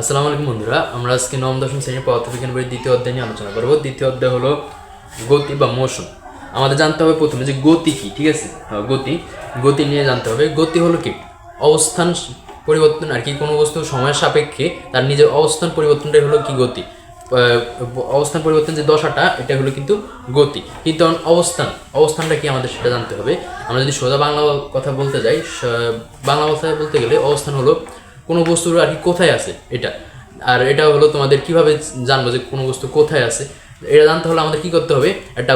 আসসালামু আলাইকুম বন্ধুরা আমরা আজকে নবম দশম শ্রেণির পদার্থবিজ্ঞান বইয়ের দ্বিতীয় অধ্যায় নিয়ে আলোচনা করব। দ্বিতীয় অধ্যায় হলো গতি বা মোশন আমাদের জানতে হবে প্রথমে যে গতি কি ঠিক আছে? হ্যাঁ, গতি। গতি নিয়ে জানতে হবে। গতি হলো কি? অবস্থান পরিবর্তন আর কি কোনো বস্তু সময়ের সাপেক্ষে তার নিজের অবস্থান পরিবর্তনটাই হলো কি গতি? অবস্থান পরিবর্তন যে দশাটা এটা হলো কিন্তু গতি। কিন্তু অবস্থান অবস্থানটা কি আমাদের সেটা জানতে হবে। আমরা যদি সোজা বাংলা কথা বলতে যাই বাংলা ভাষায় বলতে গেলে অবস্থান হলো কোনো বস্তুর আর কি কোথায় আছে এটা? আর এটা হলো তোমাদের কীভাবে জানব যে কোনো বস্তু কোথায় আছে? এটা জানতে হলে আমাদের কি করতে হবে? একটা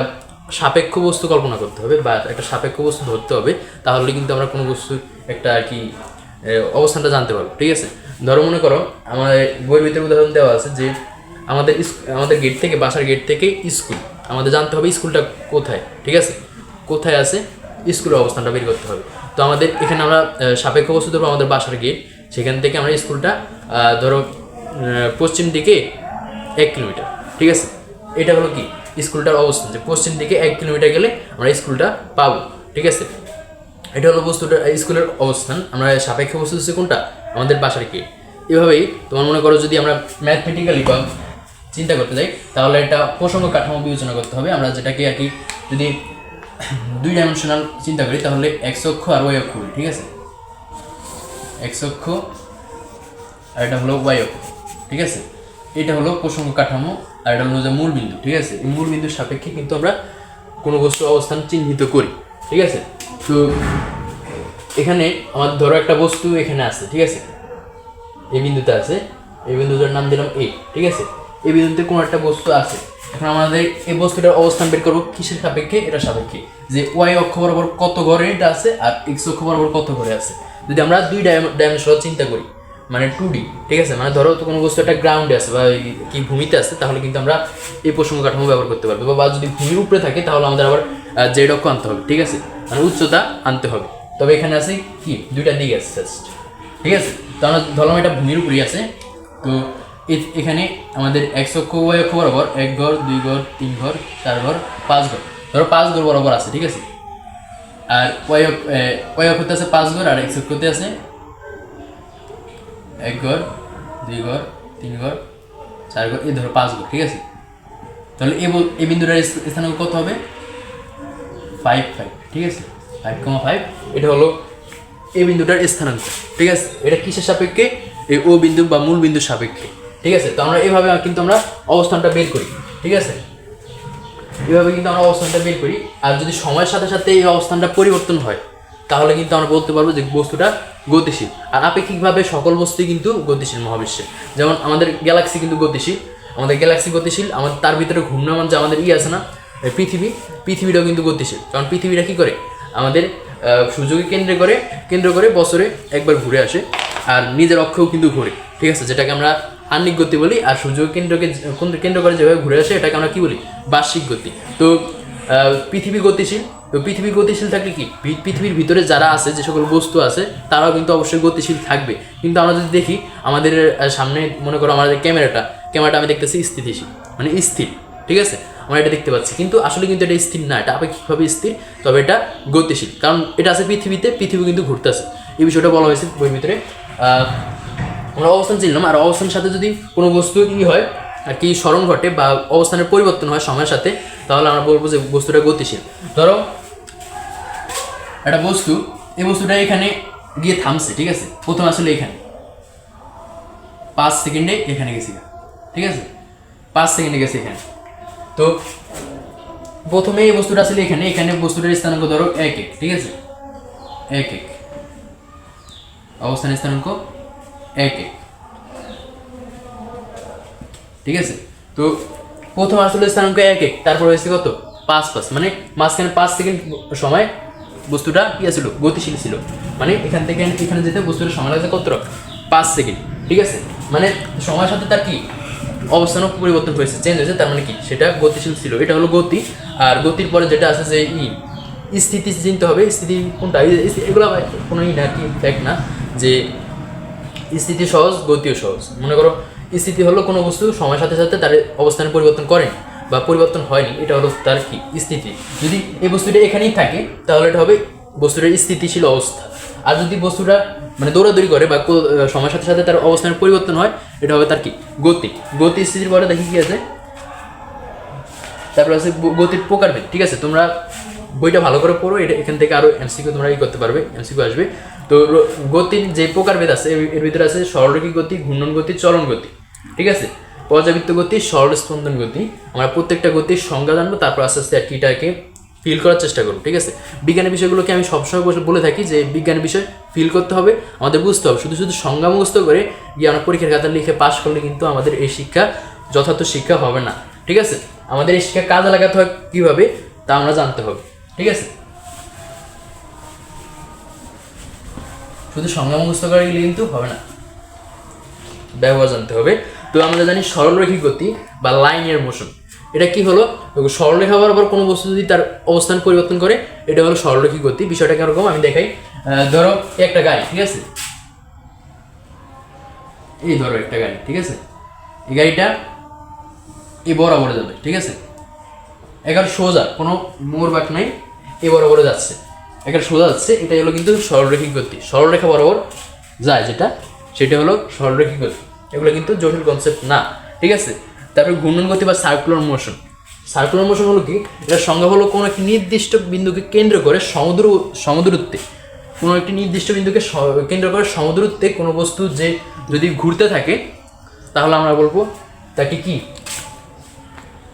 সাপেক্ষ বস্তু কল্পনা করতে হবে বা একটা সাপেক্ষ বস্তু ধরতে হবে। তাহলে কিন্তু আমরা কোনো বস্তু একটা আর কি অবস্থানটা জানতে পারব। ঠিক আছে? ধরো মনে করো, আমাদের বইয়ের ভিতরে উদাহরণ দেওয়া আছে যে আমাদের আমাদের গেট থেকে, বাসার গেট থেকে স্কুল আমাদের জানতে হবে স্কুলটা কোথায়? ঠিক আছে? কোথায় আছে? স্কুলের অবস্থানটা বের করতে হবে। তো আমাদের এখানে আমরা সাপেক্ষ বস্তু ধরবো আমাদের বাসার গেট সেখান থেকে আমরা স্কুলটা ধরো পশ্চিম দিকে এক কিলোমিটার, ঠিক আছে? এটা হলো কি? স্কুলটার অবস্থান যে পশ্চিম দিকে এক কিলোমিটার গেলে আমরা স্কুলটা পাবো, ঠিক আছে? এটা হলো বস্তুটা স্কুলের অবস্থান। আমরা সাপেক্ষ বস্তু হচ্ছে কোনটা? আমাদের বাসার গেট। এভাবেই তোমার মনে করো যদি আমরা ম্যাথমেটিক্যালি বা চিন্তা করতে যাই, তাহলে এটা প্রসঙ্গ কাঠামো বিবেচনা করতে হবে। আমরা যেটাকে আর কি যদি দুই ডাইমেনশনাল চিন্তা করি, তাহলে এক্স অক্ষ আর ওয়াই অক্ষ ঠিক আছে? এক্স অক্ষ, আর এটা হলো ওয়াই অক্ষ, ঠিক আছে? এটা হলো প্রসঙ্গ কাঠামো, আর এটা হলো যে ঠিক আছে? এই সাপেক্ষে কিন্তু আমরা কোনো অবস্থান চিহ্নিত করি, ঠিক আছে? তো এখানে আমার ধরো একটা বস্তু এখানে আছে, ঠিক আছে? এই বিন্দুতে আছে এই বিন্দুটার নাম দিলাম এ ঠিক আছে? এই বিন্দুতে কোনো একটা বস্তু আছে, এখন আমাদের এই বস্তুটার অবস্থান বের করব কিসের সাপেক্ষে? এটা সাপেক্ষে, যে ওয়াই অক্ষ বরাবর কত ঘরে এটা আছে, আর এক্স অক্ষ বরাবর কত ঘরে আছে। যদি আমরা দুই ডাইমেনশনাল চিন্তা করি মানে টু ডি ঠিক আছে? মানে ধরো তো কোনো বস্তু একটা গ্রাউন্ডে আছে বা কি ভূমিতে আছে, তাহলে কিন্তু আমরা এই প্রসঙ্গ কাঠামো ব্যবহার করতে পারব। বা- যদি ভূমির উপরে থাকে, তাহলে আমাদের আবার জেড অক্ষ আনতে হবে, ঠিক আছে? মানে উচ্চতা আনতে হবে। তবে এখানে আছে কি? দুইটা দিক আছে জাস্ট ঠিক আছে? তো আমরা ধরলাম এটা ভূমির উপরেই আছে। তো এখানে আমাদের একশো ওয়াই অক্ষ বরাবর এক ঘর, দুই ঘর, তিন ঘর, চার ঘর, পাঁচ ঘর। ধরো পাঁচ ঘর বরাবর আছে, ঠিক আছে? আর ওয়াই এ, ওয়াই অক্ষতে আছে? পাঁচ ঘর আর এক্স অক্ষতে আছে? এক ঘর দুই ঘর তিন ঘর চার ঘর এই ধরো পাঁচ ঘর ঠিক আছে? তাহলে বল- এই বিন্দুটার স্থান- কত হবে? ফাইভ ফাইভ ঠিক আছে? ফাইভ কমা ফাইভ এটা হলো এই বিন্দুটার স্থানাঙ্ক ঠিক আছে? এটা কিসের সাপেক্ষে? এই ও বিন্দু বা মূল বিন্দুর সাপেক্ষে ঠিক আছে? তো আমরা এইভাবে কিন্তু আমরা অবস্থানটা বের করি ঠিক আছে? এভাবে কিন্তু আমরা অবস্থানটা বের করি। আর যদি সময়ের সাথে সাথে এই অবস্থানটা পরিবর্তন হয়, তাহলে কিন্তু আমরা বলতে পারব যে বস্তুটা গতিশীল। আর আপেক্ষিকভাবে সকল বস্তুই কিন্তু গতিশীল মহাবিশ্বে। যেমন আমাদের গ্যালাক্সি কিন্তু গতিশীল, আমাদের গ্যালাক্সি গতিশীল, আমাদের তার ভিতরে ঘূর্ণায়মান যে আমাদের ই আছে না পৃথিবী, পৃথিবীটাও কিন্তু গতিশীল। কারণ পৃথিবীটা কী করে? আমাদের সূর্যকে কেন্দ্রে করে, কেন্দ্র করে বছরে একবার ঘুরে আসে, আর নিজের অক্ষেও কিন্তু ঘুরে। ঠিক আছে? যেটাকে আমরা আহ্নিক গতি বলি, আর সূর্য কেন্দ্রকে কোন কেন্দ্র করে যেভাবে ঘুরে আসে, এটাকে আমরা কি বলি? বার্ষিক গতি। তো পৃথিবী গতিশীল। তো পৃথিবী গতিশীল থাকলে কি? পৃথিবীর ভিতরে যারা আছে, যে সকল বস্তু আছে, তারাও কিন্তু অবশ্যই গতিশীল থাকবে। কিন্তু আমরা যদি দেখি, আমাদের সামনে মনে করো আমাদের ক্যামেরাটা ক্যামেরাটা আমি দেখতেছি স্থিতিশীল মানে স্থির, ঠিক আছে? আমরা এটা দেখতে পাচ্ছি। কিন্তু আসলে কিন্তু এটা স্থির না, এটা আপেক্ষিকভাবে স্থির, তবে এটা গতিশীল। কারণ এটা আছে পৃথিবীতে, পৃথিবী কিন্তু ঘুরতেছে। এই বিষয়টা বলা হয়েছে বইয়ের ভিতরে। আমরা অবস্থান চিনলাম আর অবস্থানের সাথে যদি কোনো বস্তু ই হয়, আর কি স্মরণ ঘটে বা অবস্থানের পরিবর্তন হয় সময়ের সাথে, তাহলে আমরা বলব যে বস্তুটা গতিশীল। ধরো, একটা বস্তু, এই বস্তুটা এখানে গিয়ে থামছে, ঠিক আছে? প্রথম আসলে এখানে। পাঁচ সেকেন্ডে এখানে গেছি ঠিক আছে? পাঁচ সেকেন্ডে গেছে এখানে। তো প্রথমে এই বস্তুটা আসলে এখানে এখানে বস্তুটার স্থানাঙ্ক ধরো এক এক, ঠিক আছে? এক এক। অবস্থান স্থানাঙ্ক এক। এক ঠিক আছে? তো প্রথম আসলে স্থানাঙ্ক এক এক তারপর হয়েছে কত? পাঁচ পাঁচ। মানে মাঝখানে পাঁচ সেকেন্ড সময় বস্তুটা কি ছিল গতিশীল ছিল। মানে এখান থেকে এখানে যেতে বস্তুটা সময় লাগছে কত? পাঁচ সেকেন্ড। ঠিক আছে? মানে সময়ের সাথে তার কি? অবস্থানও পরিবর্তন হয়েছে। চেঞ্জ হয়েছে, তার মানে কি? সেটা গতিশীল ছিল। এটা হলো গতি। আর গতির পরে যেটা আছে যে ই স্থিতি চিনতে হবে। স্থিতি কোনটা? এগুলো কোনো ই না, কি ফ্যাক্ট না, যে স্থিতি সহজ, গতিও সহজ। মনে করো স্থিতি হলো কোনো বস্তু সময়ের সাথে সাথে তার অবস্থানে পরিবর্তন করেনি বা পরিবর্তন হয়নি, এটা হলো তার কি? স্থিতি। যদি এই বস্তুটা এখানেই থাকে, তাহলে এটা হবে বস্তুটার স্থিতিশীল অবস্থা। আর যদি বস্তুটা মানে দৌড়াদৌড়ি করে বা সময়ের সাথে সাথে তার অবস্থানের পরিবর্তন হয়, এটা হবে তার কি? গতি। গতি স্থিতির পরে দেখি কি আছে? তারপর আছে গতির প্রকারভেদ। ঠিক আছে, তোমরা বইটা ভালো করে পড়ো, এটা এখান থেকে আরও এমসিকিউ তোমরা ই করতে পারবে, এমসিকিউ আসবে। তো গতির যে প্রকারভেদ আছে, এর- ভিতরে আছে সরলরেখী গতি, ঘূর্ণন গতি, চলন গতি, ঠিক আছে? পর্যাবৃত্ত গতি সরল স্পন্দন গতি, আমরা প্রত্যেকটা গতির সংজ্ঞা জানব, তারপর আস্তে আস্তে আর কি এটাকে ফিল করার চেষ্টা করব, ঠিক আছে? বিজ্ঞানের বিষয়গুলোকে আমি সবসময় বসে, বলে থাকি যে বিজ্ঞানের বিষয় ফিল করতে হবে, আমাদের বুঝতে হবে। শুধু শুধু সংজ্ঞা মুখস্থ করে গিয়ে আমরা পরীক্ষার খাতা লিখে পাশ করলে কিন্তু আমাদের এই শিক্ষা যথার্থ শিক্ষা হবে না, ঠিক আছে? আমাদের এই শিক্ষা কাজে লাগাতে হয় কীভাবে? তা আমরা জানতে হবে। ঠিক আছে? শুধু সংজ্ঞা মুখস্থ করে গেলে কিন্তু হবে না। ব্যবহার জানতে হবে। তো আমরা জানি সরলরেখী গতি বা লাইনের মোশন এটা কি হলো? সরলরেখা বরাবর কোনো বস্তু যদি তার অবস্থান পরিবর্তন করে, এটা হলো সরলরেখী গতি। বিষয়টা কীরকম আমি দেখাই। ধরো একটা গাড়ি, ঠিক আছে? এই ধরো একটা গাড়ি, ঠিক আছে? এই গাড়িটা এই বরাবরে যাবে, ঠিক আছে? এখানে সোজা, কোনো মোড় বাক নাই। এ বরাবরে যাচ্ছে। এখানে সোজা যাচ্ছে, এটা হলো কিন্তু সরলরেখিক গতি। সরলরেখা বরাবর যায় যেটা, সেটা হলো সরলরেখিক গতি। এগুলো কিন্তু জটিল কনসেপ্ট না, ঠিক আছে? তারপরে ঘূর্ণন গতি বা সার্কুলার মোশন সার্কুলার মোশন হলো কি? এটার সংজ্ঞা হলো কোনো একটি নির্দিষ্ট বিন্দুকে কেন্দ্র করে সমুদ্র, সমুদ্রত্বে। কোনো একটি নির্দিষ্ট বিন্দুকে কেন্দ্র করে সমুদ্রত্বে কোনো বস্তু যে যদি ঘুরতে থাকে, তাহলে আমরা বলব তাকে কি?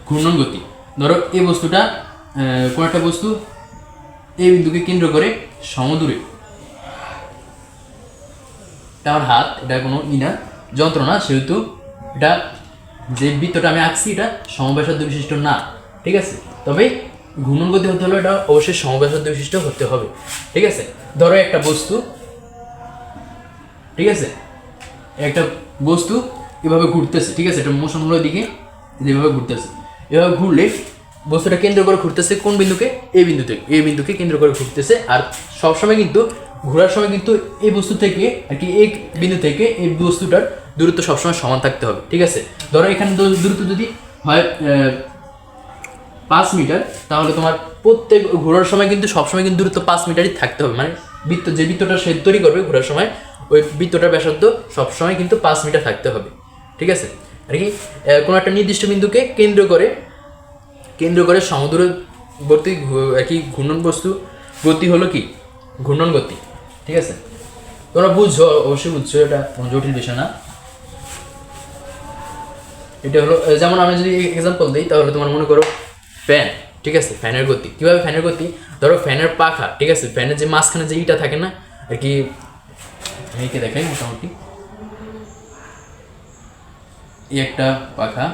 ঘূর্ণন গতি। ধরো এই বস্তুটা কোনো একটা বস্তু এই বিন্দুকে কেন্দ্র করে সমদূরে। আমার হাত, এটা কোনো যন্ত্র না সেহেতু এটা যে বৃত্তটা আমি আঁকছি, এটা সমব্যাসার্ধ বিশিষ্ট না, ঠিক আছে? তবে ঘূর্ণন গতি হতে হলে এটা অবশ্যই সমব্যাসার্ধ বিশিষ্ট হতে হবে, ঠিক আছে? ধরো একটা বস্তু, ঠিক আছে? একটা বস্তু এভাবে ঘুরতেছে, ঠিক আছে? এটা মোশনগুলোর দিকে যেভাবে ঘুরতেছে, এভাবে ঘুরলে বস্তুটা কেন্দ্র করে ঘুরতেছে কোন বিন্দুকে? এই বিন্দুতে। এই বিন্দুকে কেন্দ্র করে ঘুরতেছে। আর সবসময় কিন্তু, ঘোরার সময় কিন্তু এই বস্তু থেকে, আর কি এই বিন্দু থেকে এই বস্তুটার দূরত্ব সবসময় সমান থাকতে হবে। ঠিক আছে? ধরো এখানে দূর- দূরত্ব যদি হয় পাঁচ মিটার, তাহলে তোমার প্রত্যেক ঘোরার সময় কিন্তু, সবসময় কিন্তু দূরত্ব পাঁচ মিটারই থাকতে হবে। মানে বৃত্ত, যে বৃত্তটা সে তৈরি করবে ঘোরার সময়, ওই বৃত্তটার ব্যাসার্ধ সবসময় কিন্তু পাঁচ মিটার থাকতে হবে। ঠিক আছে? আর কি কোনো একটা নির্দিষ্ট বিন্দুকে কেন্দ্র করে কেন্দ্র করে সমুদ্রবর্তী একই ঘূর্ণন বস্তু গতি হলো কি? ঘূর্ণন গতি, ঠিক আছে? তোমরা বুঝছ, অবশ্যই বুঝছ, এটা কোনো জটিল বিষয় না। এটা হলো যেমন আমি যদি এক্সাম্পল দিই, তাহলে তোমার মনে করো ফ্যান ঠিক আছে? ফ্যানের গতি। কীভাবে ফ্যানের গতি? ধরো ফ্যানের পাখা, ঠিক আছে? ফ্যানের যে মাঝখানে যে ইটা থাকে না, আর কি এইকে দেখাই মোটামুটি। এই একটা পাখা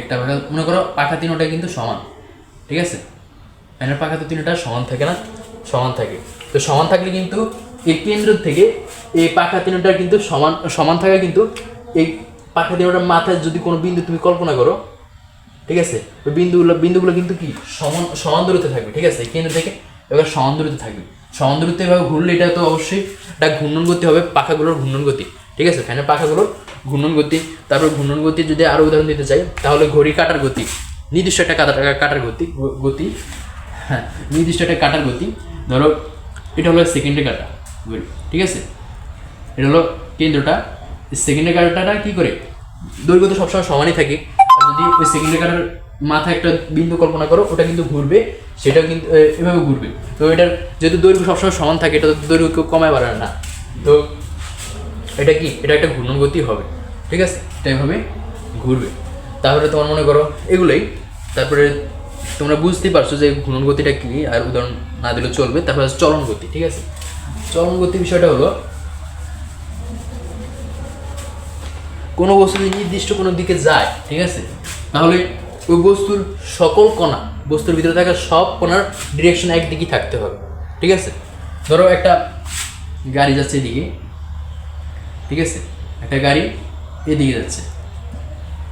একটা পাখা মনে করো পাখা তিনটা কিন্তু সমান, ঠিক আছে? ফ্যানের পাখা তো তিনটা সমান থাকে না? সমান থাকে। তো সমান থাকলে কিন্তু এই কেন্দ্র থেকে এই পাখা তিনটার কিন্তু সমান সমান থাকা কিন্তু এই পাখা তিনটার মাথায় যদি কোনো বিন্দু তুমি কল্পনা করো, ঠিক আছে? ওই বিন্দুগুলো বিন্দুগুলো কিন্তু কি? সমান সমান দূরত্বে থাকবে, ঠিক আছে? কেন্দ্র থেকে এবার সমান দূরত্বে থাকবে। সমান দূরত্বে এভাবে ঘুরলে এটা তো অবশ্যই একটা ঘূর্ণন গতি হবে, পাখাগুলোর ঘূর্ণন গতি ঠিক আছে? ফ্যানের পাখাগুলোর ঘূর্ণন গতি, তারপর ঘূর্ণন গতি যদি আরও উদাহরণ দিতে চাই, তাহলে ঘড়ি কাটার গতি, নির্দিষ্ট একটা কাটার কাটার গতি গতি হ্যাঁ নির্দিষ্ট একটা কাটার গতি, ধরো এটা হলো সেকেন্ডে কাটা ঠিক আছে? এটা হলো কেন্দ্রটা সেকেন্ডের কাটাটা কী করে? দৈর্ঘ্য তো সবসময় সমানই থাকে যদি ওই সেকেন্ডের কাটার মাথায় একটা বিন্দু কল্পনা করো, ওটা কিন্তু ঘুরবে, সেটাও কিন্তু এভাবে ঘুরবে। তো এটার যেহেতু দৈর্ঘ্য সবসময় সমান থাকে, এটা তো দৈর্ঘ্য কেউ কমায় বাড়ায় না। তো এটা কি? এটা একটা ঘূর্ণন গতি হবে। ঠিক আছে? এটা এভাবে ঘুরবে। তাহলে তোমার মনে করো এগুলোই। তারপরে তোমরা বুঝতেই পারছ যে ঘূর্ণন গতিটা কি, আর উদাহরণ না দিলে চলবে। তারপরে চলন গতি, ঠিক আছে? চলন গতি বিষয়টা হলো, কোনো বস্তু যদি নির্দিষ্ট কোনো দিকে যায়, ঠিক আছে? তাহলে ওই বস্তুর সকল কণা, বস্তুর ভিতরে থাকা সব কণার ডিরেকশন একদিকেই থাকতে হবে। ঠিক আছে? ধরো একটা গাড়ি যাচ্ছে এদিকে। ঠিক আছে? একটা গাড়ি এদিকে যাচ্ছে।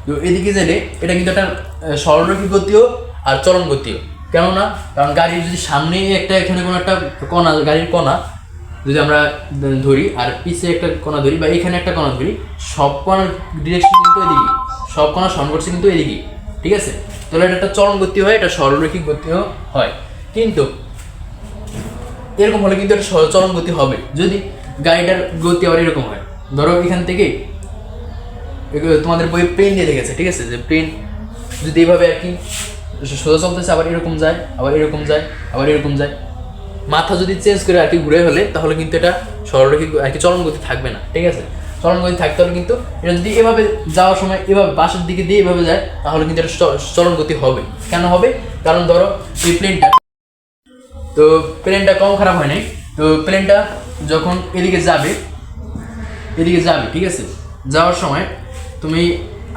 তো এদিকে গেলে এটা কিন্তু একটা আহ, সরলরেখী গতিও আর চলন গতিও। কেননা কারণ গাড়ির যদি সামনে একটা এখানে কোনো একটা কণা গাড়ির কণা যদি আমরা ধরি আর পিছে একটা কণা ধরি বা এখানে একটা কণা ধরি সব কণার ডিরেকশন কিন্তু এদিকে। সব কণা করছে কিন্তু এদিকে। ঠিক আছে? তাহলে এটা একটা চরম গতি হয় এটা সরলরৈখিক গতিও হয়। কিন্তু এরকম হলে কিন্তু এটা চলন গতি হবে। যদি গাড়িটার গতি আবার এরকম হয়। ধরো এখান থেকে তোমাদের বই প্লেন দিয়ে দেখেছে, ঠিক আছে? যে প্লেন যদি এইভাবে আর কি সোজা চলতেছে, আবার এরকম যায়, আবার এরকম যায়, আবার এরকম যায়। মাথা যদি চেঞ্জ করে আর কি ঘুরে হলে, তাহলে কিন্তু এটা সরলরৈখিক আর কি চলন গতি থাকবে না, ঠিক আছে? চলন গতি থাকতে হলে কিন্তু এটা যদি এভাবে যাওয়ার সময় এভাবে বাসের দিকে দিয়ে এভাবে যায়, তাহলে কিন্তু এটা চলন গতি হবে। কেন হবে? কারণ ধরো, এই প্লেনটা তো প্লেনটা কম খারাপ হয় নাই। তো প্লেনটা যখন এদিকে যাবে এদিকে যাবে, ঠিক আছে? যাওয়ার সময় তুমি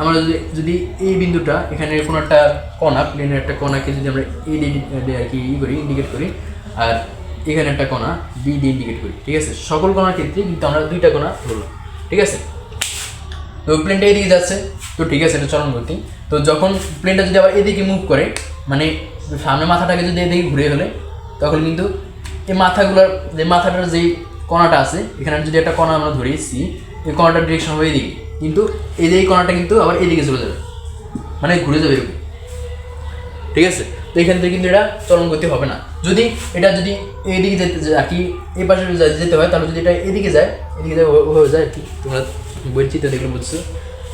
আমরা যদি যদি এই বিন্দুটা এখানে কোনো একটা কণা প্লেনের একটা কণাকে যদি আমরা এই দিয়ে আর কি ই করি ইন্ডিকেট করি, আর এখানে একটা কণা বি ডি ইন্ডিকেট করি, ঠিক আছে? সকল কণার ক্ষেত্রে কিন্তু আমরা দুইটা কণা ধরলাম, ঠিক আছে? তো প্লেনটা এদিকে যাচ্ছে, তো ঠিক আছে, এটা চলন গতি। তো যখন প্লেনটা যদি আবার এদিকে মুভ করে মানে সামনে মাথাটাকে যদি এদিকে ঘুরে হলে তখন কিন্তু এই মাথাগুলোর, যে মাথাটার যেই কণাটা আছে, এখানে যদি একটা কণা আমরা ধরি সি এই কণাটার ডিরেকশন হবে এদিকে কিন্তু এই যে এই কণাটা কিন্তু আবার এদিকে চলে যাবে। মানে ঘুরে যাবে এরকম। ঠিক আছে? তো এখান থেকে কিন্তু এটা চলন গতি হবে না। যদি এটা যদি এইদিকে যেতে যায়, আর কি এই পাশে যেতে হয়, তাহলে যদি এটা এদিকে যায় এদিকে যায় ওভাবে যায় আর কি। তোমরা বইয়ের চিত্র দেখলে বুঝছ,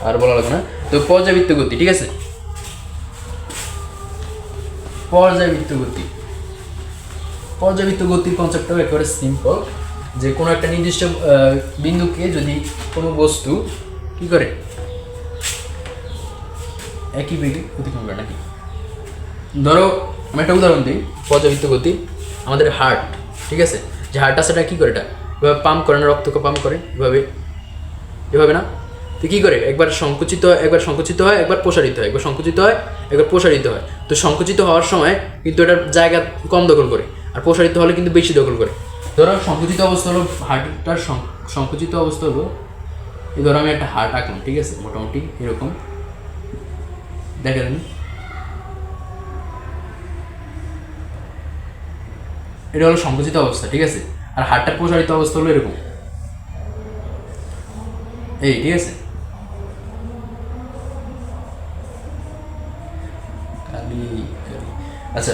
আর বলা লাগবে না। তো পর্যাবৃত্ত গতি, ঠিক আছে? পর্যাবৃত্ত গতি। পর্যাবৃত্ত গতির কনসেপ্টটাও একেবারে সিম্পল যে কোনো একটা নির্দিষ্ট বিন্দুকে যদি কোনো বস্তু কি করে? একই বেগে অতিক্রম করে নাকি? ধরো, আমি একটা উদাহরণ দিই পর্যাবৃত্ত গতি, আমাদের হার্ট ঠিক আছে? যে হার্টটা সেটা কী করে এটা? এভাবে পাম্প করে না, রক্তকে পাম্প করে, এভাবে এভাবে না? তো কী করে? একবার সংকুচিত হয় একবার সংকুচিত হয়, একবার প্রসারিত হয়। একবার সংকুচিত হয়, একবার প্রসারিত হয়। তো সংকুচিত হওয়ার সময় কিন্তু এটার জায়গা কম দখল করে, আর প্রসারিত হলে কিন্তু বেশি দখল করে। ধরো সংকুচিত অবস্থা হলো হার্টটার সংকুচিত অবস্থা হলো ধরো আমি একটা হার্ট আঁকলাম, ঠিক আছে? মোটামুটি এরকম। দেখা দেন এটা হলো সংকুচিত অবস্থা, ঠিক আছে? আর হাড়টার প্রসারিত অবস্থা হলো এরকম। এই, ঠিক আছে? আচ্ছা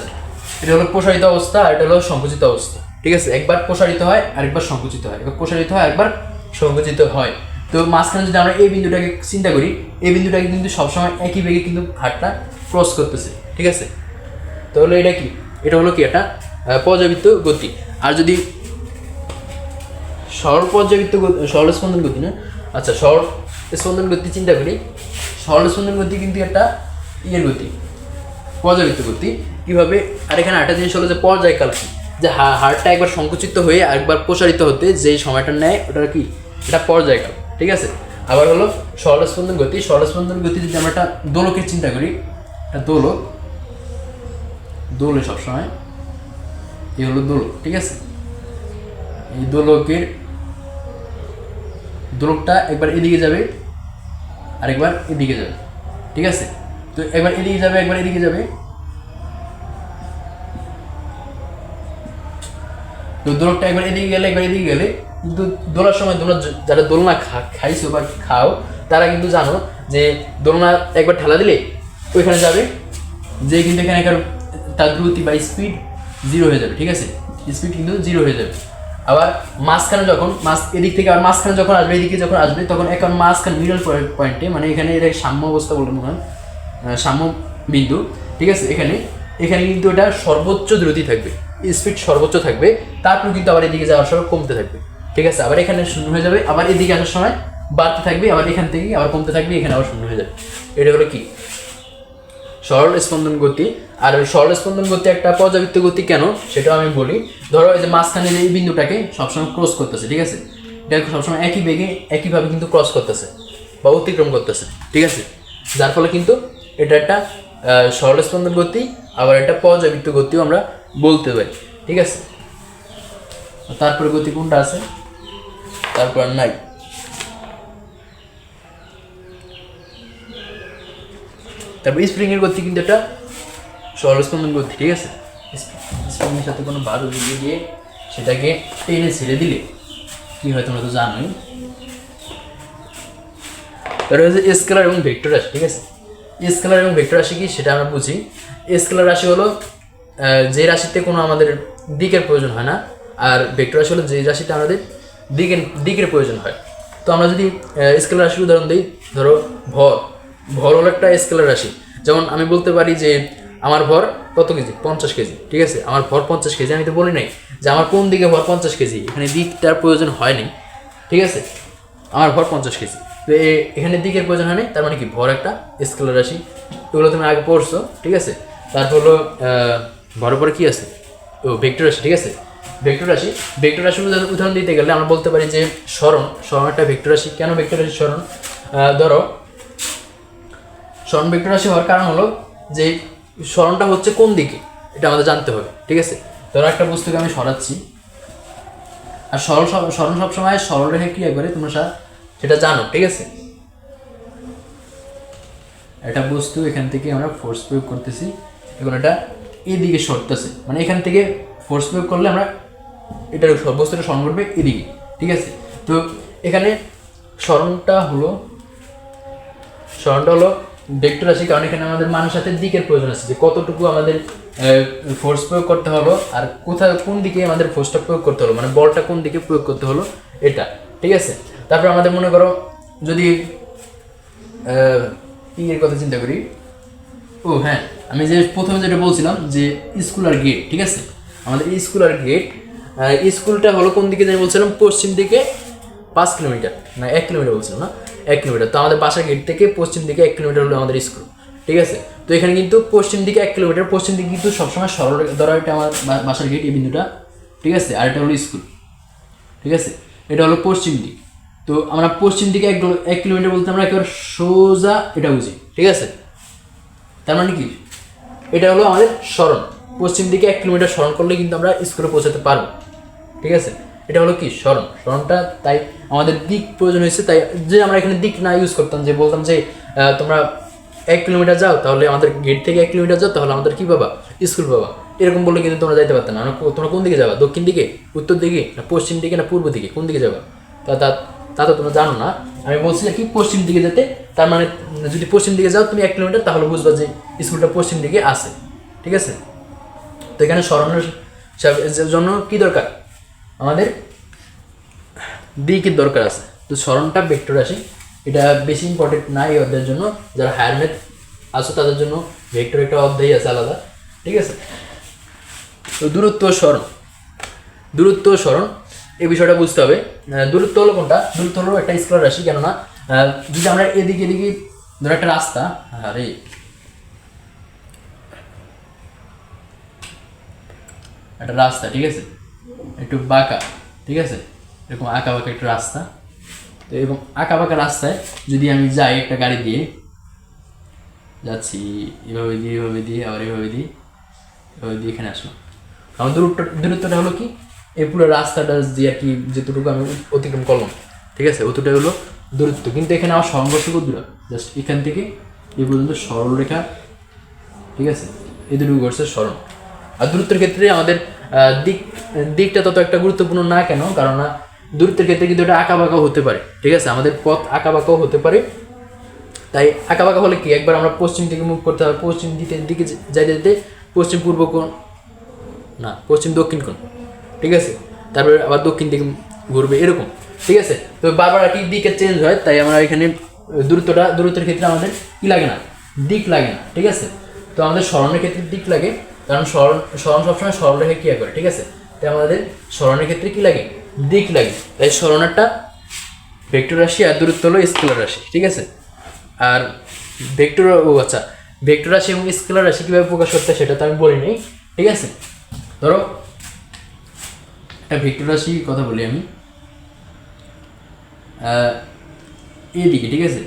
এটা হলো প্রসারিত অবস্থা আর এটা হলো সংকুচিত অবস্থা। ঠিক আছে, একবার প্রসারিত হয়, আরেকবার সংকুচিত হয়। একবার প্রসারিত হয় একবার সংকুচিত হয়। তো মাঝখানে যদি আমরা এই বিন্দুটাকে চিন্তা করি, এই বিন্দুটাকে কিন্তু সবসময় একই বেগে কিন্তু হাটটা ক্রস করতেছে, ঠিক আছে? তাহলে এটা কি? এটা হলো কি একটা পর্যাবৃত্ত গতি। আর যদি সরল পর্যাবৃত্ত সরল স্পন্দন গতি না? আচ্ছা সরল স্পন্দন গতি চিন্তা করি, সরল স্পন্দন গতি কিন্তু একটা ইয়ের গতি পর্যাবৃত্ত গতি। কীভাবে? আর এখানে একটা জিনিস হলো যে পর্যায়কাল কি? যে হাড়টা একবার সংকুচিত হয়ে আরেকবার প্রসারিত হতে যেই সময়টা নেয় ওটা কি? এটা পর্যায়কাল ঠিক আছে? আবার হলো সরল স্পন্দন গতি। সরল স্পন্দন গতি যদি আমরা একটা দোলকের চিন্তা করি, একটা দোলক দোলে সবসময়, এই হলো দোলক ঠিক আছে? এই দোলকের, দোলকটা একবার এদিকে যাবে আর একবার এদিকে যাবে, ঠিক আছে? তো একবার এদিকে যাবে, একবার এদিকে যাবে দোলকটা একবার এদিকে গেলে, একবার এদিকে গেলে। কিন্তু দোলার সময় তোমরা যারা দোলনা খা- খাইছো বা খাও, তারা কিন্তু জানো যে দোলনা একবার ঠেলা দিলে ওইখানে যাবে। যে কিন্তু এখানে এখানে তার দ্রুতি বা স্পিড জিরো হয়ে যাবে, ঠিক আছে? স্পিড কিন্তু জিরো হয়ে যাবে। আবার মাঝখানে যখন মাছ এদিক থেকে আবার মাঝখানে যখন আসবে, এদিকে যখন আসবে, তখন এখন মাঝখানে মিডল পয়েন্টে মানে এখানে এটা সাম্য অবস্থা বলে মনে হয় সাম্য বিন্দু, ঠিক আছে? এখানে এখানে কিন্তু এটা সর্বোচ্চ দ্রুতি থাকবে। স্পিড সর্বোচ্চ থাকবে, তারপর কিন্তু আবার এদিকে যাওয়ার সময় কমতে থাকবে। ঠিক আছে? আবার এখানে শূন্য হয়ে যাবে, আবার এদিকে আসার সময় বাড়তে থাকবে, আবার এখান থেকে আবার কমতে থাকবে, এখানে আবার শূন্য হয়ে যাবে। এটা হলো কি? সরল স্পন্দন গতি। আর ওই সরল স্পন্দন গতি একটা পর্যাবৃত্ত গতি কেন? সেটাও আমি বলি। ধরো এই যে মাঝখানে এই বিন্দুটাকে সবসময় ক্রস করতেছে, ঠিক আছে? এটা সবসময় একই বেগে একইভাবে কিন্তু ক্রস করতেছে বা অতিক্রম করতেছে, ঠিক আছে? যার ফলে কিন্তু এটা একটা সরল স্পন্দন গতি, আবার একটা পর্যাবৃত্ত গতিও আমরা বলতে পারি ঠিক আছে? তারপরে গতি কোনটা আছে? তারপর নাই। তারপর স্প্রিংয়ের গতি কিন্তু একটা সরলস্পন্দন গতি, ঠিক আছে? স্প্রিংয়ের সাথে কোনো বারো দিয়ে দিয়ে সেটাকে টেনে ছেড়ে দিলে কি হয় তোমরা তো জানোই। তার হচ্ছে স্কেলার এবং ভেক্টর আছে ঠিক আছে? স্কেলার এবং ভেক্টর রাশি কি? সেটা আমরা বুঝি। স্কেলার রাশি হলো যে রাশিতে কোনো আমাদের দিকের প্রয়োজন হয় না, আর ভেক্টর রাশি হলো যে রাশিতে আমাদের দিকের দিকের প্রয়োজন হয়। তো আমরা যদি স্কেলার রাশির উদাহরণ দিই, ধরো ভর। ভর হলো একটা স্কেলার রাশি। যেমন আমি বলতে পারি যে আমার ভর কত কেজি? পঞ্চাশ কেজি, ঠিক আছে? আমার ভর পঞ্চাশ কেজি, আমি তো বলি নাই যে আমার কোন দিকে ভর পঞ্চাশ কেজি? এখানে দিকটার প্রয়োজন হয়নি, ঠিক আছে? আমার ভর পঞ্চাশ কেজি। তো এখানে দিকের প্রয়োজন হয়নি, তার মানে কি? ভর একটা স্কেলার রাশি। এগুলো তুমি আগে পড়ছো, ঠিক আছে? তারপর হলো ভরের পরে কি আছে? ও, ভেক্টর রাশি, ঠিক আছে? ভেক্টর রাশি, ভেক্টর রাশির উদাহরণ- দিতে গেলে আমরা বলতে পারি যে স্মরণ স্মরণ একটা ভেক্টর রাশি। কেন ভেক্টর রাশি স্মরণ? ধরো, স্মরণ ভেক্টর রাশি হওয়ার কারণ হলো যে স্মরণটা হচ্ছে কোন দিকে? এটা আমাদের জানতে হবে, ঠিক আছে? ধরো একটা বস্তুকে আমি সরাচ্ছি। আর সরল স্মরণ সবসময় সরল রেখে ক্রিয়া করে তোমরা সেটা জানো, ঠিক আছে? একটা বস্তু এখান থেকে আমরা ফোর্স প্রয়োগ করতেছি। এখন এটা এদিকে সরতেছে মানে এখান থেকে ফোর্স প্রয়োগ করলে আমরা এটার স- বস্তুটা স্মরণ করবে এদিকে ঠিক আছে? তো এখানে স্মরণটা হলো স্মরণটা হলো ভেক্টর রাশি কারণ এখানে আমাদের মানুষ সাথে দিকের প্রয়োজন আছে যে কতটুকু আমাদের ফোর্স প্রয়োগ করতে হলো আর কোথায় কোন দিকে আমাদের ফোর্সটা প্রয়োগ করতে হলো মানে বলটা কোন দিকে প্রয়োগ করতে হলো এটা ঠিক আছে? তারপর আমাদের মনে করো যদি আহ, ই এর কথা চিন্তা করি ও হ্যাঁ আমি যে প্রথমে যেটা বলছিলাম যে স্কুল আর গেট ঠিক আছে? আমাদের স্কুল আর গেট স্কুলটা হলো কোন দিকে জানি বলছিলাম? পশ্চিম দিকে পাঁচ কিলোমিটার না, এক কিলোমিটার বলছিলাম, না? এক কিলোমিটার তো আমাদের বাসার গেট থেকে পশ্চিম দিকে এক কিলোমিটার হলো আমাদের স্কুল ঠিক আছে? তো এখানে কিন্তু পশ্চিম দিকে এক কিলোমিটার পশ্চিম দিকে কিন্তু সবসময় সরল ধরো এটা আমার বাসার গেট এই বিন্দুটা, ঠিক আছে? আর এটা হলো স্কুল ঠিক আছে? এটা হলো পশ্চিম দিক। তো আমরা পশ্চিম দিকে এক এক কিলোমিটার বলতে আমরা একেবারে সোজা এটা বুঝি, ঠিক আছে? তার মানে কি? এটা হলো আমাদের স্মরণ। পশ্চিম দিকে এক কিলোমিটার স্মরণ করলে কিন্তু আমরা স্কুলে পৌঁছাতে পারব। ঠিক আছে? এটা হলো কি? স্মরণ। স্মরণটা তাই আমাদের দিক প্রয়োজন হয়েছে, তাই যে আমরা এখানে দিক না ইউজ করতাম, যে বলতাম যে তোমরা এক কিলোমিটার যাও, তাহলে আমাদের গেট থেকে এক কিলোমিটার যাও, তাহলে আমাদের কী পাবা? স্কুল পাবা। এরকম বললে কিন্তু তোমরা যাইতে পারতো না। তোমরা কোন দিকে যাবা? দক্ষিণ দিকে? উত্তর দিকে? না পশ্চিম দিকে? না পূর্ব দিকে? কোন দিকে যাবা? তা তা তা তোমরা জানো না। আমি বলছি কি পশ্চিম দিকে যেতে, তার মানে যদি পশ্চিম দিকে যাও তুমি এক কিলোমিটার, তাহলে বুঝবা যে স্কুলটা পশ্চিম দিকে আছে। ঠিক আছে? তো এখানে স্মরণের জন্য কি দরকার? আমাদের দিকের দরকার আছে? তো স্মরণটা ভেক্টর রাশি। এটা বেশি ইম্পর্টেন্ট না এই অধ্যায়ের জন্য। যারা হায়ার ম্যাথ আছে, তাদের জন্য ভেক্টর একটা অধ্যায় আছে আলাদা। ঠিক আছে? তো দূরত্ব স্মরণ দূরত্ব স্মরণ এই বিষয়টা বুঝতে হবে। দূরত্ব হলো কোনটা? দূরত্ব হলো একটা স্কেলার রাশি, কেননা যদি আমরা এদিকে এদিকে ধরো একটা রাস্তা, আরে, একটা রাস্তা, ঠিক আছে? একটু বাঁকা, ঠিক আছে? এরকম আঁকা বাঁকা একটা রাস্তা। তো এবং আঁকা বাঁকা রাস্তায় যদি আমি যাই একটা গাড়ি দিয়ে, যাচ্ছি, এভাবে দিয়ে এভাবে দিয়ে, আবার এভাবে দিয়ে এভাবে দিয়ে এখানে আসলাম। আমার দূরত্ব, দূরত্বটা হলো কি? এই পুরো রাস্তাটা দিয়ে আর কি যেটুকু আমি অতিক্রম করলাম। ঠিক আছে? অতটাই হলো দূরত্ব। কিন্তু এখানে আমার সংঘর্ষ দূর জাস্ট এখান থেকে এই পর্যন্ত সরলরেখা ঠিক আছে? এই দুটো ঘটছে স্মরণ আর দূরত্বের ক্ষেত্রে আমাদের দিক, দিকটা তত একটা গুরুত্বপূর্ণ না কেন? কারণ না দূরত্বের ক্ষেত্রে কিন্তু এটা আঁকা বাঁকাও হতে পারে। ঠিক আছে? আমাদের পথ আঁকা বাঁকাও হতে পারে। তাই আঁকা বাঁকা হলে কি? একবার আমরা পশ্চিম দিকে মুখ করতে হবে। পশ্চিম দিকে দিকে যাইতে যেতে পশ্চিম পূর্ব কোণ না, পশ্চিম দক্ষিণ কোণ। ঠিক আছে? তারপরে আবার দক্ষিণ দিকে ঘুরবে, এরকম। ঠিক আছে? তো বারবার আর কি দিকে চেঞ্জ হয়, তাই আমরা এখানে দূরত্বটা, দূরত্বের ক্ষেত্রে আমাদের কি লাগে না? দিক লাগে না, ঠিক আছে? তো আমাদের স্মরণের ক্ষেত্রে দিক লাগে, কারণ স্মরণ স্মরণ সবসময় স্মরণ রেখে ক্রিয়া করে, ঠিক আছে? তাই আমাদের স্মরণের ক্ষেত্রে কী লাগে? দিক লাগে। তাই স্মরণেরটা ভেক্টর রাশি আর দূরত্ব হলো স্কেলার রাশি, ঠিক আছে? আর ভেক্টর, ও আচ্ছা ভেক্টর রাশি এবং স্কেলার রাশি কীভাবে প্রকাশ করতে সেটা তো আমি বলিনি, ঠিক আছে? ধরো একটা ভেক্টর রাশির কথা বলি আমি। এদিকে, ঠিক আছে?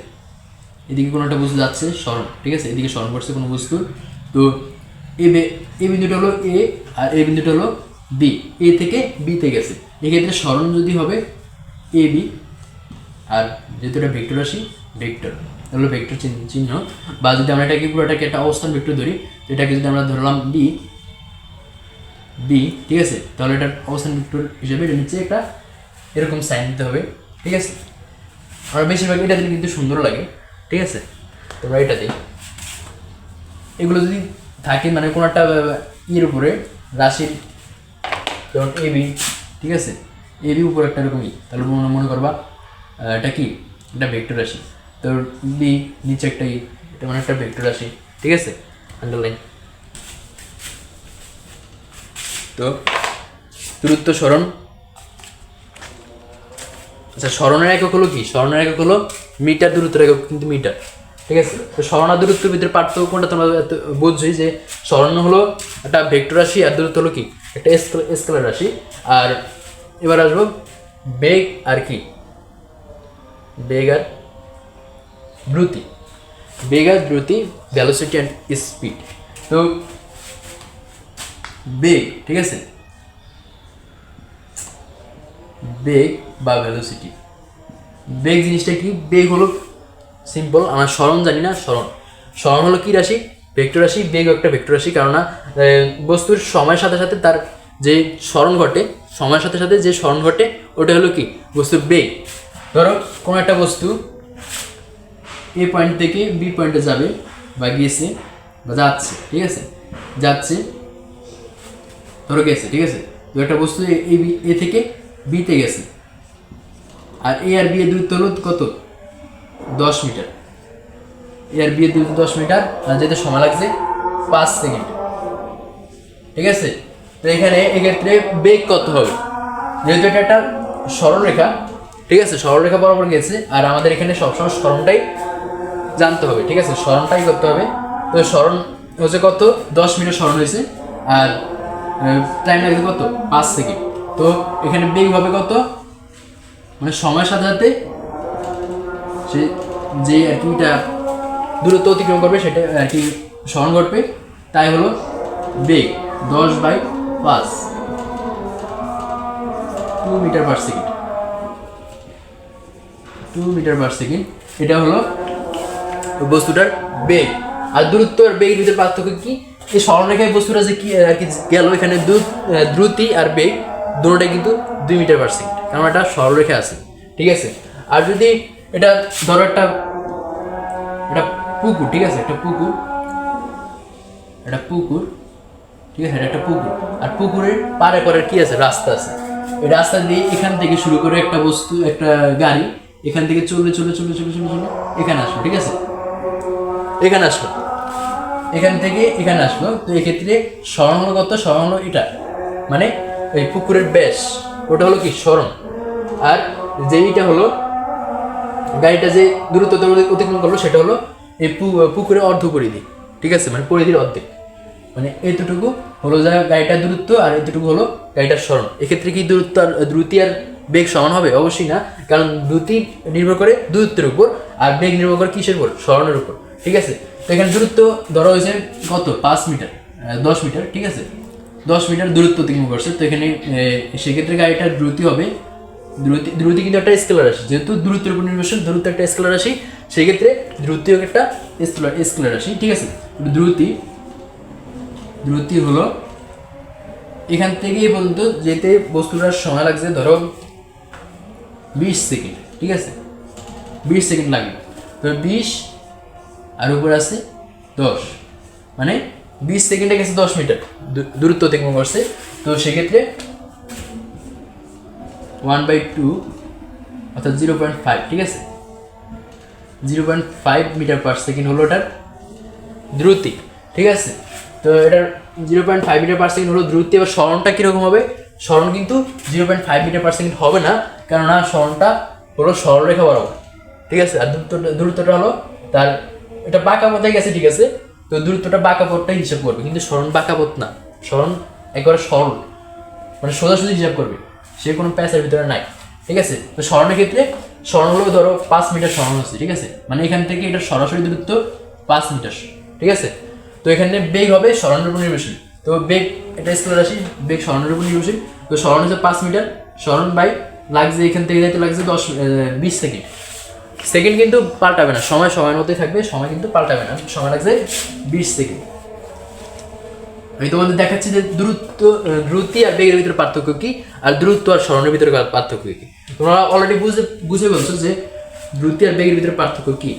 এদিকে কোনো একটা বস্তু যাচ্ছে, স্মরণ, ঠিক আছে? এদিকে স্মরণ করছে কোনো বস্তু। তো এ এ বিন্দুটা হলো এ আর এ বিন্দুটা হলো বি। এ থেকে বিতে গেছে। এক্ষেত্রে স্মরণ যদি হবে, এ বি। আর যেহেতু এটা ভেক্টর রাশি ভেক্টর। হলো ভেক্টর চিহ্ন বা যদি আমরা এটাকে পুরোটাকে একটা অবস্থান ভেক্টর ধরি এটাকে যদি আমরা ধরলাম বি বি ঠিক আছে? তাহলে এটার অবস্থান ভেক্টর হিসেবে এটা নিচে একটা এরকম সাইন দিতে হবে, ঠিক আছে? আর বেশিরভাগ এটা দিলে কিন্তু সুন্দর লাগে, ঠিক আছে? তোমরা এটা দিই। এগুলো যদি থাকে মানে কোনো একটা ইয়ের উপরে, রাশির, যেমন এ বি ঠিক আছে? এ বি উপর একটা এরকমই তাহলে মনে মনে করবা এটা কি? এটা ভেক্টর রাশি। তো বি নিচে একটা ই, এটা মানে একটা ভেক্টর রাশি, ঠিক আছে? আন্ডারলাইন তো দূরত্ব স্মরণ। আচ্ছা স্মরণের একক হলো কি? স্মরণের একক হলো মিটার দূরত্বের একক, কিন্তু মিটার। ঠিক আছে? তো স্মরণ দূরত্বের ভিতরে পার্থক্য কোনটা তোমরা এত বুঝছোই যে স্মরণ হলো একটা ভেক্টর রাশি আর দূরত্ব হলো কি? একটা স্কেলার রাশি। আর এবার আসব বেগ আর কি? বেগ আর দ্রুতি। বেগ আর দ্রুতি ভ্যালোসিটি অ্যান্ড স্পিড তো বেগ ঠিক আছে? বেগ বা ভ্যালোসিটি বেগ জিনিসটা কি? বেগ হলো সিম্পল আমার স্মরণ জানি না, স্মরণ। স্মরণ হলো কি রাশি? ভেক্টর রাশি, বেগ একটা ভেক্টর রাশি, কেননা বস্তুর সময়ের সাথে সাথে তার যে স্মরণ ঘটে, সময়ের সাথে সাথে যে স্মরণ ঘটে, ওটা হলো কি? বস্তুর বেগ। ধরো, কোনো একটা বস্তু এ পয়েন্ট থেকে বি পয়েন্টে যাবে, বা গিয়েছে, বা যাচ্ছে, ঠিক আছে? যাচ্ছে ধরো গেছে, ঠিক আছে? তো একটা বস্তু এ এ, বি, এ থেকে বিতে গেছে। আর এ আর বি এর দূরত্ব হলো কত? দশ মিটার। এ আর বি এর দূরত্ব দশ মিটার আর যেতে সময় লাগছে পাঁচ সেকেন্ড। ঠিক আছে? তো এখানে এক্ষেত্রে বেগ কত হবে? যেহেতু এটা একটা সরলরেখা, ঠিক আছে? সরলরেখা বরাবর গেছে, আর আমাদের এখানে সবসময় স্মরণটাই জানতে হবে, ঠিক আছে? স্মরণটাই করতে হবে। তো স্মরণ হচ্ছে কত? দশ মিনিট স্মরণ হয়েছে। আর টাইম লাগছে কত? পাঁচ সেকেন্ড তো এখানে বেগ হবে কত? মানে সময়ের সাথে সাথে সে যে আর কি দূরত্ব অতিক্রম করবে সেটা আর কি স্মরণ ঘটবে, তাই হলো বেগ দশ বাই পাঁচ। Two metre per second two metre per second এটা হলো বস্তুটার বেগ। আর দূরত্ব আর বেগের ভিতরে পার্থক্য কি? এই স্মরণরেখায় বস্তুটা যে কি আর কি গেল এখানে দ্রুতি আর বেগ, দুটোটাই কিন্তু দুই মিটার পার সেকেন্ড কারণ এটা সরলরেখা আছে, ঠিক আছে? আর যদি এটা ধরো একটা একটা পুকুর, ঠিক আছে? একটা পুকুর একটা পুকুর, ঠিক আছে? এটা একটা পুকুর, আর পুকুরের পারে পারে কি আছে? রাস্তা আছে। এই রাস্তা দিয়ে এখান থেকে শুরু করে একটা বস্তু, একটা গাড়ি, এখান থেকে চলে চলে চলে চলে চলে চলে এখানে আসলো, ঠিক আছে? এখানে আসলো। এখান থেকে এখানে আসলো। তো এক্ষেত্রে স্মরণ হলো এটা। মানে এই পুকুরের ব্যাস। ওটা হলো কি? স্মরণ আর যে যেইটা হলো, গাড়িটা যে দূরত্ব অতিক্রম করল, সেটা হলো এই পুকুরের অর্ধ পরিধি ঠিক আছে? মানে পরিধির অর্ধেক। মানে এতটুকু হলো যা গাড়িটার দূরত্ব আর এতটুকু হলো গাড়িটার স্মরণ এক্ষেত্রে কি দূরত্ব আর, দ্রুতি আর বেগ সমান হবে? অবশ্যই না। কারণ দ্রুতি নির্ভর করে দূরত্বের উপর আর বেগ নির্ভর করে কিসের উপর? স্মরণের উপর। ঠিক আছে? তো এখানে দূরত্ব ধরা হয়েছে কত? পাঁচ মিটার দশ মিটার, ঠিক আছে? দশ মিটার দূরত্ব অতিক্রম করছে। তো এখানে সেক্ষেত্রে গাড়িটার দ্রুতি হবে। দ্রুতি দ্রুতি কিন্তু একটা স্কেলার রাশি যেহেতু দূরত্বের উপর নির্ভরশীল, দূরত্ব একটা স্কেলার রাশি সেই ক্ষেত্রে দ্রুতিও একটা স্কেলার স্কেলার রাশি ঠিক আছে? দ্রুতি দ্রুতি হলো, এখান থেকে পর্যন্ত যেতে বস্তুটার সময় লাগছে ধরো বিশ সেকেন্ড, ঠিক আছে? বিশ সেকেন্ড লাগে তো বিশ আর উপরে আছে দশ। মানে বিশ সেকেন্ডে গেছে দশ মিটার। দূরত্ব অতিক্রম করছে। তো সেক্ষেত্রে ওয়ান বাই টু অর্থাৎ জিরো পয়েন্ট ফাইভ ঠিক আছে? Zero point five metre per second হলো ওটার দ্রুতি, ঠিক আছে? তো এটার zero point five metre per second হলো দ্রুতি, এবার স্মরণটা কীরকম হবে? স্মরণ কিন্তু zero point five metre per second হবে না, কেননা স্মরণটা হলো সরলরেখা বরাবর, ঠিক আছে? আর দূরত্বটা দূরত্বটা হলো তার এটা বাঁকা পথে গেছে, ঠিক আছে? তো দূরত্বটা বাঁকা পথটাই হিসাব করবে। কিন্তু স্মরণ বাঁকা পথ না। স্মরণ একবারে সরল। মানে সোজাসুজি হিসাব করবে। সে কোনো প্যাসের ভিতরে নাই। ঠিক আছে? তো স্মরণের ক্ষেত্রে স্মরণ হলো ধরো পাঁচ মিটার স্মরণ হচ্ছে ঠিক আছে? মানে এখান থেকে এটা সরাসরি দূরত্ব পাঁচ মিটার, ঠিক আছে? তো এখানে বেগ হবে স্মরণের উপর নির্ভরশীল। তো বেগ, এটা স্কেলার রাশি, বেগ স্মরণের উপর নির্ভরশীল। তো স্মরণ হচ্ছে পাঁচ মিটার, স্মরণ বাই লাগছে এখান থেকে যাইতে লাগছে দশ বিশ সেকেন্ড। সেকেন্ড কিন্তু পাল্টাবে না। সময় সময়ের মধ্যেই থাকবে, সময় কিন্তু পাল্টাবে না। সময় লাগছে বিশ সেকেন্ড। আমি তোমাদের দেখাচ্ছি যে দ্রুত দ্রুতি আর বেগের ভিতরে পার্থক্য কি, আর দ্রুত আর স্মরণের ভিতরে পার্থক্য কি। তোমরা অলরেডি বুঝে বুঝে বলছো যে দ্রুতি আর বেগের ভিতরে পার্থক্য কি।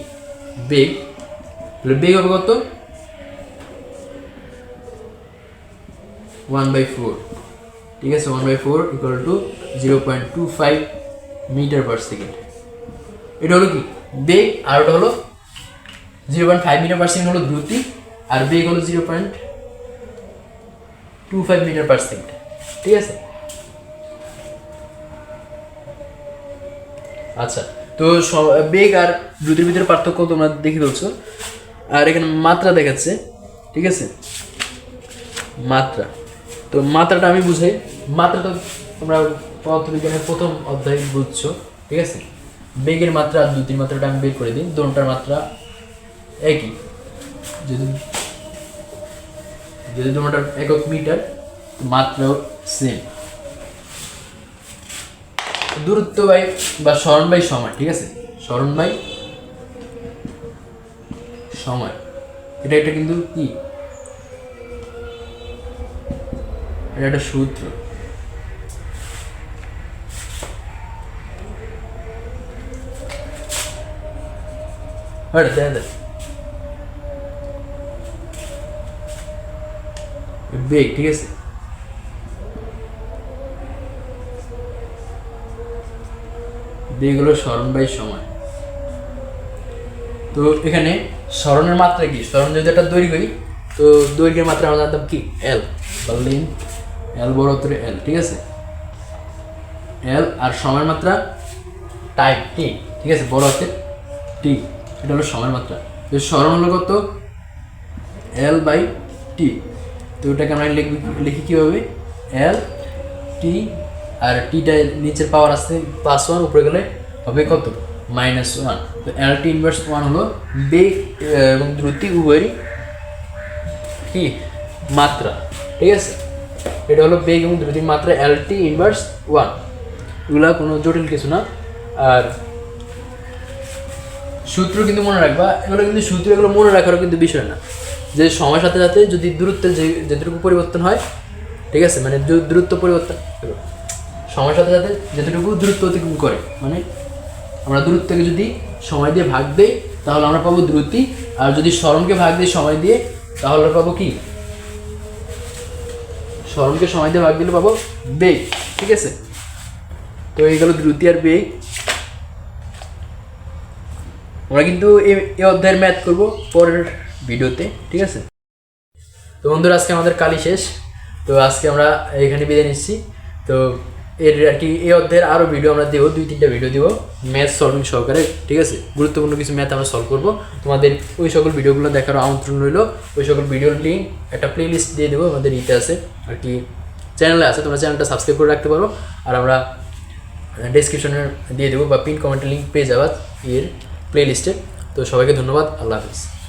বেগ বেগ হবে কত? ওয়ান বাই ফোর ঠিক আছে one by four equal to zero point two five metre per second এটা হলো কি? বেগ আর ওটা হলো zero point five metre per second হলো দ্রুতি আর বেগ হলো zero point two five metre per second ঠিক আছে? আচ্ছা তো বেগ আর দ্রুতির ভিতরে পার্থক্য তোমরা দেখে ফেলছো। আর এখানে মাত্রা দেখাচ্ছে, ঠিক আছে? মাত্রা। তো মাত্রাটা আমি বুঝাই। মাত্রাটা তোমরা পদার্থবিজ্ঞানের প্রথম অধ্যায় বুঝছ, ঠিক আছে? বেগের মাত্রা আর দ্রুতির মাত্রাটা আমি বের করে দিই দোনটার মাত্রা একই। যদি যদি তোমার একক মিটার, মাত্রাও সেম দূরত্ব বাই, বা স্মরণ বাই সময়, ঠিক আছে? স্মরণ বাই সময়। এটা একটা কিন্তু কি? এটা একটা সূত্র। হ্যাঁ দেখা দেখ বেগ ঠিক আছে বেগ হলো স্মরণ বাই সময়। তো এখানে স্মরণের মাত্রা কি? স্মরণ যদি একটা দৈর্ঘ্যই তো দৈর্ঘ্যের মাত্রা আমরা জানতাম কি? এল বা এল বড় এল ঠিক আছে? এল আর সময়ের মাত্রা টাইম টি ঠিক আছে? বড় হাতের টি এটা হলো সময়ের মাত্রা। তো স্মরণ হলো কত? এল বাই টি তো ওটাকে আমরা লিখবি লিখি কীভাবে? এল টি আর টিটা নিচের পাওয়ার আসতে প্লাস ওয়ান উপরে গেলে হবে কত? মাইনাস ওয়ান তো এল টি ইনভার্স ওয়ান হলো বেগ এবং দ্রুতি উভয়েরই কি? মাত্রা। ঠিক আছে? এটা হলো বেগ এবং দ্রুতির মাত্রা এল টি ইনভার্স ওয়ান এগুলা কোনো জটিল কিছু না। আর সূত্র কিন্তু মনে রাখবা, এগুলো কিন্তু সূত্র, এগুলো মনে রাখারও কিন্তু বিষয় না। যে সময়ের সাথে সাথে যদি দূরত্বের যে যেটুকু পরিবর্তন হয়, ঠিক আছে মানে দূরত্ব পরিবর্তন সময়ের সাথে সাথে যেতটুকু দূরত্ব অতিক্রম করে মানে আমরা দূরত্বকে যদি সময় দিয়ে ভাগ দেই, তাহলে আমরা পাবো দ্রুতি আর যদি স্মরণকে ভাগ দিই সময় দিয়ে, তাহলে পাবো কি? স্মরণকে সময় দিয়ে ভাগ দিলে পাবো বেগ ঠিক আছে? তো এই গেল দ্রুতি আর বেগ আমরা কিন্তু এই অধ্যায়ের ম্যাথ করব পরের ভিডিওতে ঠিক আছে? তো বন্ধুরা, আজকে আমাদের কালি শেষ। তো আজকে আমরা এখানে বিদায় নিচ্ছি। তো এর আর কি, এই অধ্যায়ের আরও ভিডিও আমরা দেবো, দুই, তিনটা ভিডিও দেবো ম্যাথ সলভিং সহকারে, ঠিক আছে? গুরুত্বপূর্ণ কিছু ম্যাথ আমরা সলভ করব। তোমাদের ওই সকল ভিডিওগুলো দেখার আমন্ত্রণ রইল। ওই সকল ভিডিওর লিঙ্ক একটা প্লে লিস্ট দিয়ে দেবো, আমাদের ইতে আছে। আর কি চ্যানেলে আছে, তোমরা চ্যানেলটা সাবস্ক্রাইব করে রাখতে পারো। আর আমরা ডেসক্রিপশনে দিয়ে দেবো বা পিন কমেন্টের লিঙ্ক পেয়ে যাবা এর। প্লে লিস্টে তো সবাইকে ধন্যবাদ। আল্লাহ হাফিজ।